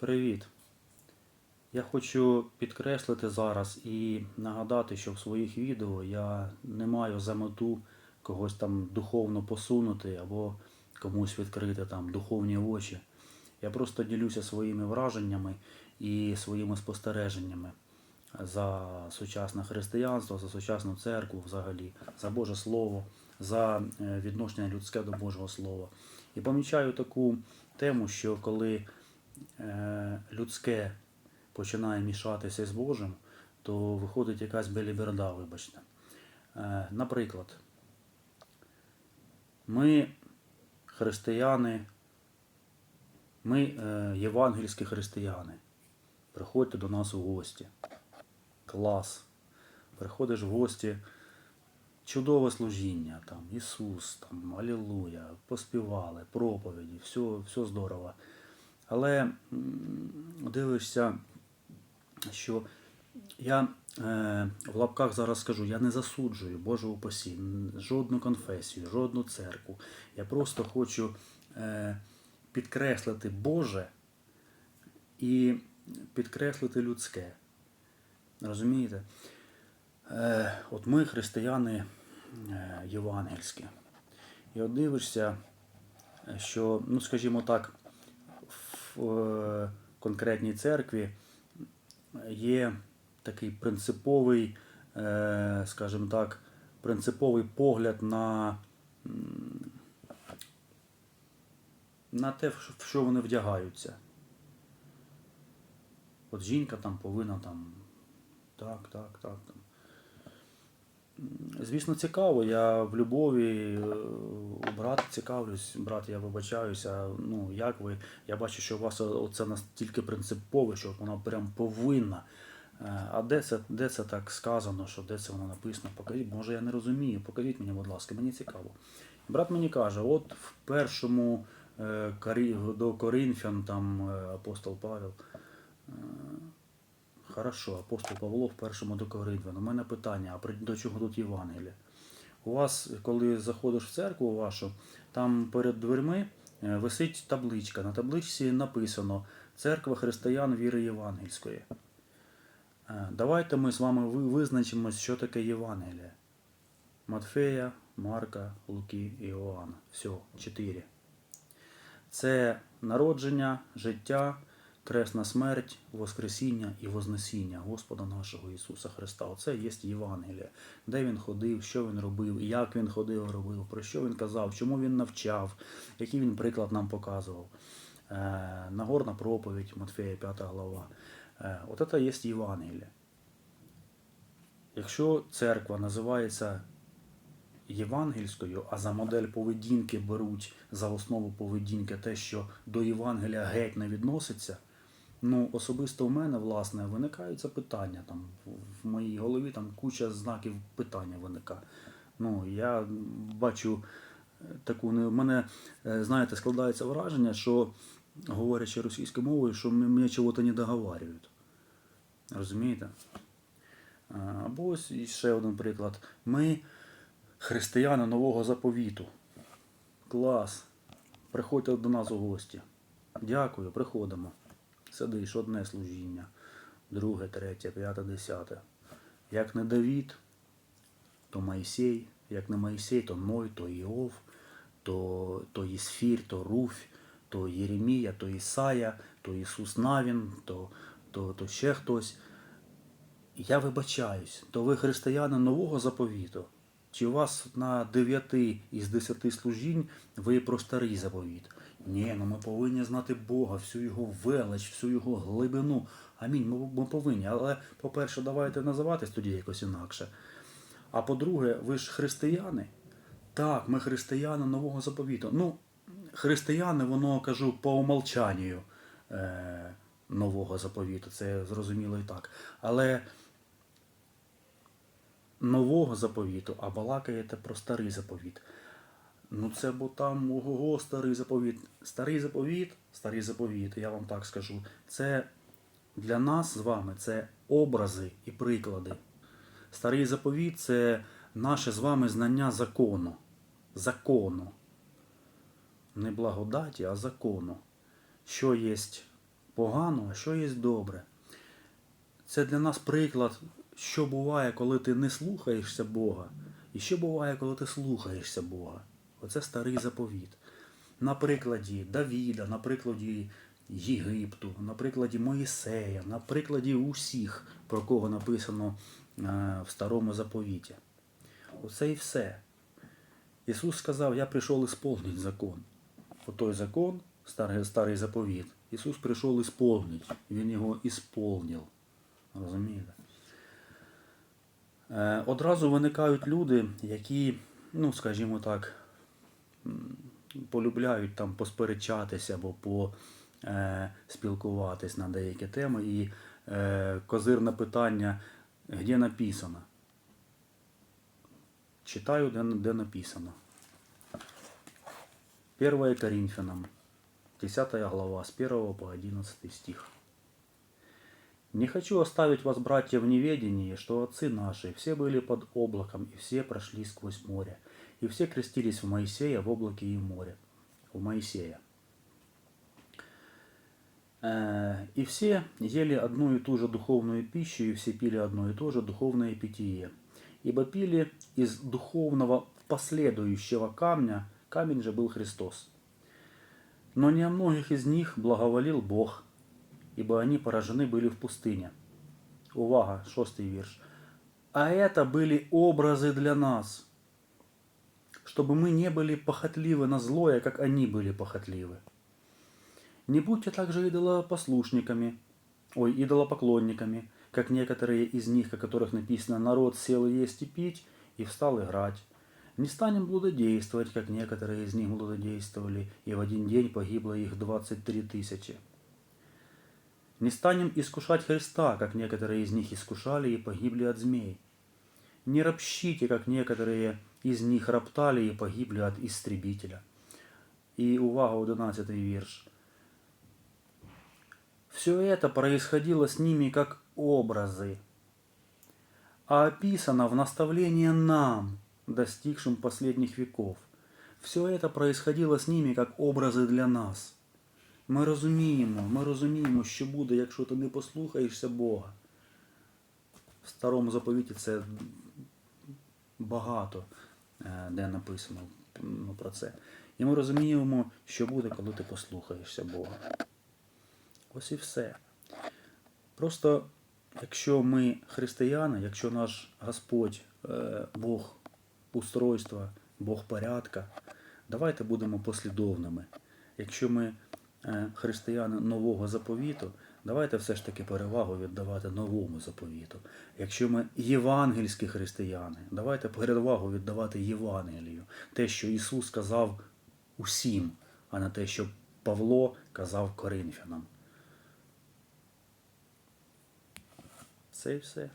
Привіт. Я хочу підкреслити зараз і нагадати, що в своїх відео я не маю за мету когось там духовно посунути або комусь відкрити там духовні очі. Я просто ділюся своїми враженнями і своїми спостереженнями за сучасне християнство, за сучасну церкву взагалі, за Боже Слово, за е, відношення людське до Божого Слова. І помічаю таку тему, що коли людське починає мішатися з Божим, то виходить якась беліберда, вибачте. Е, наприклад, ми християни, ми е, євангельські християни. Приходьте до нас у гості. Клас. Приходиш в гості, чудове служіння, там, Ісус, там, Алілуя, поспівали, проповіді, все, все здорово. Але дивишся, що я е, в лапках зараз скажу, я не засуджую Божу упасі, жодну конфесію, жодну церкву. Я просто хочу е, підкреслити Боже і підкреслити людське. Розумієте? Е, от ми християни е, євангельські. І от дивишся, що, ну скажімо так, е, конкретній церкві є такий принциповий, е, скажімо так, принциповий погляд на, на те, в що вони вдягаються. От жінка там повинна там. Так, так, так. Там. Звісно, цікаво. Я в любові е, у брата цікавлюсь. Брат, я вибачаюся. Ну, як ви? Я бачу, що у вас це настільки принципове, що вона прям повинна. Е, А де це, де це так сказано, що де це воно написано? Покажіть, може я не розумію. Покажіть мені, будь ласка, мені цікаво. Брат мені каже, от в першому е, до Коринфян, там апостол Павел. Хорошо, апостол Павло в першому до Коринфян. У мене питання, а до чого тут Євангелія? У вас, коли заходиш в церкву вашу, там перед дверми е, висить табличка. На табличці написано Церква християн віри Євангельської. Е, Давайте ми з вами ви- визначимось, що таке Євангеліє. Матфея, Марка, Луки і Іоанна. Все, чотири. Це народження, життя, кресна смерть, Воскресіння і Вознесіння Господа нашого Ісуса Христа. Оце є Євангеліє. Де Він ходив, що Він робив, як Він ходив, робив, про що Він казав, чому Він навчав, який Він приклад нам показував. Е, Нагорна проповідь, Матфея 5 глава. Е, От є Євангеліє. Якщо церква називається євангельською, а за модель поведінки беруть за основу поведінки те, що до Євангелія геть не відноситься, ну особисто в мене, власне, виникають запитання. Там, в- моїй голові там куча знаків питання виникає. Ну, я бачу е, таку, не- мене, е, знаєте, складається враження, що говорячи російською мовою, що м- мені чого-то не договарюють. Розумієте? Або ось ще один приклад. Ми християни нового заповіту. Клас. Приходьте до нас у гості. Дякую, приходимо. Сидиш одне служіння, друге, третє, п'яте, десяте. Як не Давід, то Майсей, як не Майсей, то Ной, то Іов, то, то Єсфір, то Руфь, то Єремія, то Ісая, то Ісус Навін, то, то, то ще хтось. Я вибачаюсь, то ви християни нового заповіту? Чи у вас на 9 із 10 служінь ви про старий заповіт? Ні, ну ми повинні знати Бога, всю його велич, всю його глибину. Амінь, ми, ми повинні. Але, по-перше, давайте називатись тоді якось інакше. А по-друге, ви ж християни? Так, ми християни нового заповіту. Ну, християни, воно кажу по умолчанню е, нового заповіту, це зрозуміло і так. Але нового заповіту, а балакаєте про старий заповіт. Ну це бо там ого, старий заповіт. Старий заповіт, старий заповіт, я вам так скажу, це для нас з вами це образи і приклади. Старий заповіт це наше з вами знання закону. Закону. Не благодаті, а закону. Що є погано, а що є добре. Це для нас приклад, що буває, коли ти не слухаєшся Бога, і що буває, коли ти слухаєшся Бога. Оце старий заповіт. На прикладі Давіда, на прикладі Єгипту, на прикладі Моїсея, на прикладі усіх, про кого написано е, в старому заповіті. Оце і все. Ісус сказав, я прийшов ісполнити закон. Отой закон, старий, старий заповіт, Ісус прийшов ісполнити. Він його ісполнив. Розумієте? Е, одразу виникають люди, які, ну, скажімо так, полюбляють там посперечатися або по, е, на деякі теми. І е, козирне питання, де написано? Читаю, де, де написано. 1 Коринфянам, 10 глава, с 1 по 11 стих. Не хочу оставить вас, братья, в неведении, что отцы наши все были под облаком, и все прошли сквозь море, и все крестились в Моисея в облаке и море, в Моисея. Э, И все ели одну и ту же духовную пищу, и все пили одно и то же духовное питье. Ибо пили из духовного последующего камня, камень же был Христос. Но не о многих из них благоволил Бог, ибо они поражены были в пустыне. Увага, шостий вірш. А это были образы для нас, чтобы мы не были похотливы на злое, как они были похотливы. Не будьте также идолопослушниками, ой, идолопоклонниками, как некоторые из них, о которых написано «народ сел есть и пить, и встал играть». Не станем блудодействовать, как некоторые из них блудодействовали, и в один день погибло их 23 тысячи. Не станем искушать Христа, как некоторые из них искушали и погибли от змей. Не ропщите, как некоторые из них роптали и погибли от истребителя. И увага, 11 вірш. Все это происходило с ними как образы, а описано в наставлении нам, достигшим последних веков. Все это происходило с ними как образи для нас. Ми розуміємо, ми розуміємо, що буде, якщо ти не послухаєшся Бога. В старому заповіті це багато е, де написано ну, про це. І ми розуміємо, що буде, коли ти послухаєшся Бога. Ось і все. Просто, якщо ми християни, якщо наш Господь, е, Бог устройства, Бог порядка, давайте будемо послідовними. Якщо ми християни нового заповіту, давайте все ж таки перевагу віддавати новому заповіту. Якщо ми євангельські християни, давайте перевагу віддавати Євангелію. Те, що Ісус сказав усім, а не те, що Павло казав Коринфянам. Це і все.